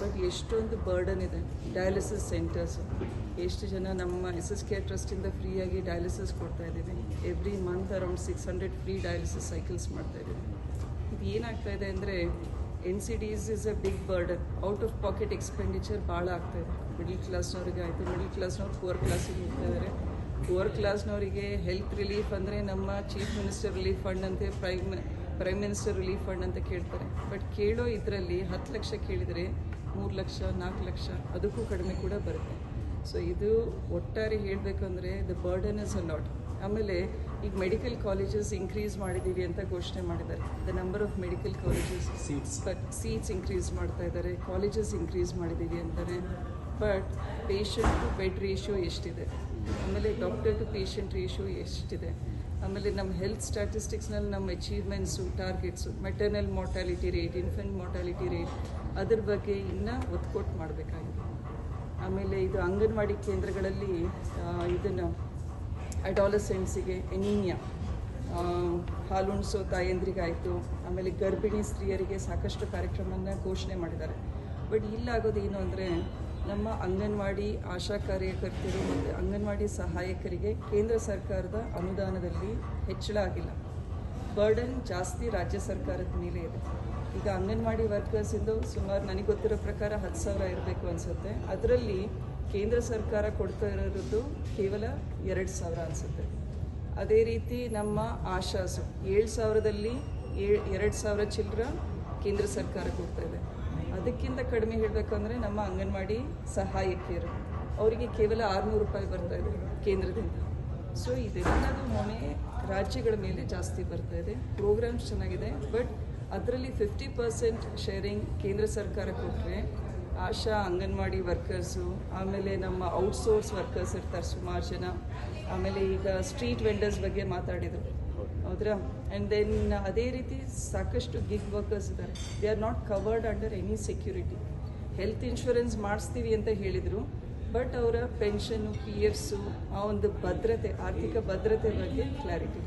But ಎಷ್ಟೊಂದು burden ಇದೆ. Dialysis centres ಎಷ್ಟು ಜನ ನಮ್ಮ ಎಸ್ ಎಸ್ ಕೇರ್ ಟ್ರಸ್ಟಿಂದ ಫ್ರೀಯಾಗಿ ಡಯಾಲಿಸಿಸ್ ಕೊಡ್ತಾ ಇದ್ದೀವಿ. Every month around six hundred free dialysis cycles ಮಾಡ್ತಾ ಇದ್ದೀವಿ. ಇದು ಏನಾಗ್ತಾ ಇದೆ ಅಂದರೆ N C Ds is a big burden out of pocket expenditure ಭಾಳ ಆಗ್ತಾ ಇದೆ. ಮಿಡಿಲ್ ಕ್ಲಾಸ್ನವ್ರಿಗೆ ಆಯಿತು. ಮಿಡಿಲ್ ಕ್ಲಾಸ್ನವ್ರು ಪುವರ್ ಕ್ಲಾಸಿಗೆ ಹೋಗ್ತಾ ಇದ್ದಾರೆ ಪುವರ್ ಕ್ಲಾಸ್ನವರಿಗೆ ಹೆಲ್ತ್ ರಿಲೀಫ್ ಅಂದರೆ ನಮ್ಮ ಚೀಫ್ ಮಿನಿಸ್ಟರ್ ರಿಲೀಫ್ ಫಂಡ್ ಅಂತೆ prime prime minister relief fund ಅಂತ ಕೇಳ್ತಾರೆ. ಬಟ್ ಕೇಳೋ ಇದರಲ್ಲಿ ಹತ್ತು ಲಕ್ಷ ಕೇಳಿದರೆ ಮೂರು ಲಕ್ಷ ನಾಲ್ಕು ಲಕ್ಷ ಅದಕ್ಕೂ ಕಡಿಮೆ ಕೂಡ ಬರುತ್ತೆ. ಸೊ ಇದು ಒಟ್ಟಾರೆ ಹೇಳಬೇಕಂದ್ರೆ the burden is a lot ಆಮೇಲೆ ಈಗ ಮೆಡಿಕಲ್ ಕಾಲೇಜಸ್ ಇನ್ಕ್ರೀಸ್ ಮಾಡಿದ್ದೀವಿ ಅಂತ ಘೋಷಣೆ ಮಾಡಿದ್ದಾರೆ. The number of medical colleges seats but seats increase ಮಾಡ್ತಾ ಇದ್ದಾರೆ ಕಾಲೇಜಸ್ ಇನ್ಕ್ರೀಸ್ ಮಾಡಿದ್ದೀವಿ ಅಂತಾರೆ. But patient to bed ratio ಎಷ್ಟಿದೆ? ಆಮೇಲೆ ಡಾಕ್ಟರ್ ಟು ಪೇಷಂಟ್ ರೇಷಿಯೋ ಎಷ್ಟಿದೆ? ಆಮೇಲೆ ನಮ್ಮ ಹೆಲ್ತ್ ಸ್ಟ್ಯಾಟಿಸ್ಟಿಕ್ಸ್ನಲ್ಲಿ ನಮ್ಮ achievements targets maternal mortality rate infant mortality rate ಅದ್ರ ಬಗ್ಗೆ ಇನ್ನೂ ಒತ್ತು ಕೊಟ್ಟು ಮಾಡಬೇಕಾಗಿದೆ. ಆಮೇಲೆ ಇದು ಅಂಗನವಾಡಿ ಕೇಂದ್ರಗಳಲ್ಲಿ ಇದನ್ನು ಅಡಾಲಸೆಂಟ್ಸಿಗೆ ಎನೀಮಿಯಾ ಹಾಲುಣಿಸೋ ತಾಯಂದ್ರಿಗಾಯಿತು ಆಮೇಲೆ ಗರ್ಭಿಣಿ ಸ್ತ್ರೀಯರಿಗೆ ಸಾಕಷ್ಟು ಕಾರ್ಯಕ್ರಮನ ಘೋಷಣೆ ಮಾಡಿದ್ದಾರೆ. ಬಟ್ ಇಲ್ಲಾಗೋದು ಏನು ಅಂದರೆ ನಮ್ಮ ಅಂಗನವಾಡಿ ಆಶಾ ಕಾರ್ಯಕರ್ತರು ಮತ್ತು ಅಂಗನವಾಡಿ ಸಹಾಯಕರಿಗೆ ಕೇಂದ್ರ ಸರ್ಕಾರದ ಅನುದಾನದಲ್ಲಿ ಹೆಚ್ಚಳ ಆಗಿಲ್ಲ. ಬರ್ಡನ್ ಜಾಸ್ತಿ ರಾಜ್ಯ ಸರ್ಕಾರದ ಮೇಲೆ ಇದೆ. ಈಗ ಅಂಗನವಾಡಿ ವರ್ಕರ್ಸಿಂದು ಸುಮಾರು ನನಗೆ ಗೊತ್ತಿರೋ ಪ್ರಕಾರ ಹತ್ತು ಸಾವಿರ ಇರಬೇಕು ಅನಿಸುತ್ತೆ. ಅದರಲ್ಲಿ ಕೇಂದ್ರ ಸರ್ಕಾರ ಕೊಡ್ತಾ ಇರೋದು ಕೇವಲ ಎರಡು ಸಾವಿರ ಅನಿಸುತ್ತೆ. ಅದೇ ರೀತಿ ನಮ್ಮ ಆಶಾಸು ಏಳು ಸಾವಿರದಲ್ಲಿ ಏಳು ಎರಡು ಸಾವಿರ ಚಿಲ್ಲರ ಕೇಂದ್ರ ಸರ್ಕಾರ ಕೊಡ್ತಾ ಇದೆ. ಅದಕ್ಕಿಂತ ಕಡಿಮೆ ಹೇಳಬೇಕಂದ್ರೆ ನಮ್ಮ ಅಂಗನವಾಡಿ ಸಹಾಯಕಿಯರು ಅವರಿಗೆ ಕೇವಲ ಆರುನೂರು ರೂಪಾಯಿ ಬರ್ತಾ ಇದೆ ಕೇಂದ್ರದಿಂದ. ಸೊ ಇದೆಲ್ಲದೂ ಹೊಣೆ ರಾಜ್ಯಗಳ ಮೇಲೆ ಜಾಸ್ತಿ ಬರ್ತಾ ಇದೆ. ಪ್ರೋಗ್ರಾಮ್ಸ್ ಚೆನ್ನಾಗಿದೆ ಬಟ್ ಅದರಲ್ಲಿ ಫಿಫ್ಟಿ ಪರ್ಸೆಂಟ್ ಶೇರಿಂಗ್ ಕೇಂದ್ರ ಸರ್ಕಾರ ಕೊಟ್ಟರೆ ಆಶಾ ಅಂಗನವಾಡಿ ವರ್ಕರ್ಸು, ಆಮೇಲೆ ನಮ್ಮ ಔಟ್ಸೋರ್ಸ್ ವರ್ಕರ್ಸ್ ಇರ್ತಾರೆ ಸುಮಾರು ಜನ. ಆಮೇಲೆ ಈಗ ಸ್ಟ್ರೀಟ್ ವೆಂಡರ್ಸ್ ಬಗ್ಗೆ ಮಾತಾಡಿದರು. ಹೌದ್ರಾ? ಆ್ಯಂಡ್ ದೆನ್ ಅದೇ ರೀತಿ ಸಾಕಷ್ಟು ಗಿಗ್ ವರ್ಕರ್ಸ್ ಇದ್ದಾರೆ. They are not covered under any security health insurance ಮಾಡಿಸ್ತೀವಿ ಅಂತ ಹೇಳಿದರು. ಬಟ್ ಅವರ ಪೆನ್ಷನ್ನು ಪಿ ಎಫ್ಸು ಆ ಒಂದು ಭದ್ರತೆ, ಆರ್ಥಿಕ ಭದ್ರತೆ ಬಗ್ಗೆ ಕ್ಲಾರಿಟಿ